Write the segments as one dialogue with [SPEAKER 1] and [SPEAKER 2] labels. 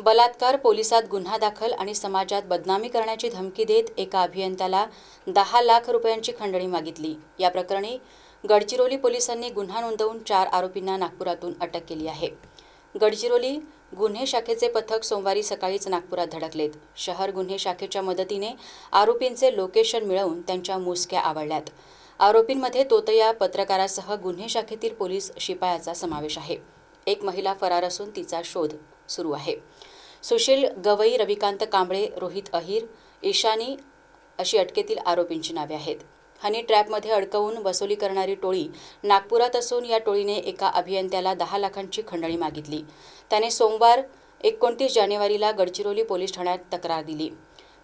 [SPEAKER 1] बलात्कार पोलिसात गुन्हा दाखल आणि समाजात बदनामी करण्याची धमकी देत एका अभियंत्याला दहा लाख रुपयांची खंडणी मागितली. या प्रकरणी गडचिरोली पोलिसांनी गुन्हा नोंदवून चार आरोपींना नागपुरातून अटक केली आहे. गडचिरोली गुन्हे शाखेचे पथक सोमवारी सकाळीच नागपुरात धडकलेत. शहर गुन्हे शाखेच्या मदतीने आरोपींचे लोकेशन मिळवून त्यांच्या मुसक्या आवडल्यात. आरोपींमध्ये तोतया पत्रकारासह गुन्हे शाखेतील पोलीस शिपायाचा समावेश आहे. एक महिला फरार असून तिचा शोध सुरू आहे. सुशील गवई रविकांत कांबळे रोहित अहिर ईशानी अशी अटकेतील आरोपींची नावे आहेत. हनी ट्रॅपमध्ये अडकवून वसुली करणारी टोळी नागपुरात असून या टोळीने एका अभियंत्याला दहा लाखांची खंडणी मागितली. त्याने सोमवार एकोणतीस जानेवारीला गडचिरोली पोलीस ठाण्यात तक्रार दिली.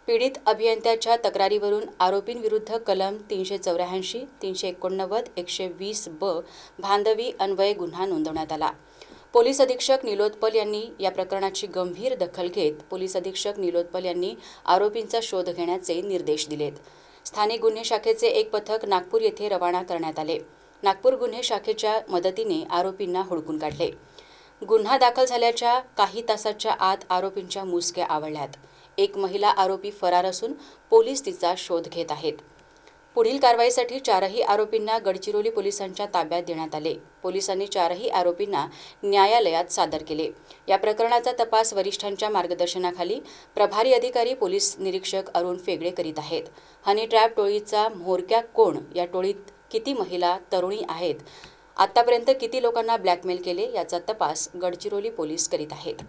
[SPEAKER 1] पीडित अभियंत्याच्या तक्रारीवरून आरोपींविरुद्ध कलम तीनशे चौऱ्याऐंशी तीनशे एकोणनव्वद एकशे वीस ब भांधवी अन्वये गुन्हा नोंदवण्यात आला. पोलीस अधीक्षक निलोत्पल यांनी या प्रकरणाची गंभीर दखल घेत पोलीस अधीक्षक निलोत्पल यांनी आरोपींचा शोध घेण्याचे निर्देश दिलेत. स्थानिक गुन्हे शाखेचे एक पथक नागपूर येथे रवाना करण्यात आले. नागपूर गुन्हे शाखेच्या मदतीने आरोपींना हुडकून काढले. गुन्हा दाखल झाल्याच्या काही तासाच्या आत आरोपींच्या मुसक्या आवळल्यात एक महिला आरोपी फरार असून पोलीस तिचा शोध घेत आहेत. पुढील कारवाईसाठी चारही आरोपींना गडचिरोली पोलिसांच्या ताब्यात देण्यात आले. पोलिसांनी चारही आरोपींना न्यायालयात सादर केले. या प्रकरणाचा तपास वरिष्ठांच्या मार्गदर्शनाखाली प्रभारी अधिकारी पोलीस निरीक्षक अरुण फेगडे करीत आहेत. हनी ट्रॅप टोळीचा म्होरक्या कोण या टोळीत किती महिला तरुणी आहेत? आतापर्यंत किती लोकांना ब्लॅकमेल केले याचा तपास गडचिरोली पोलीस करीत आहेत.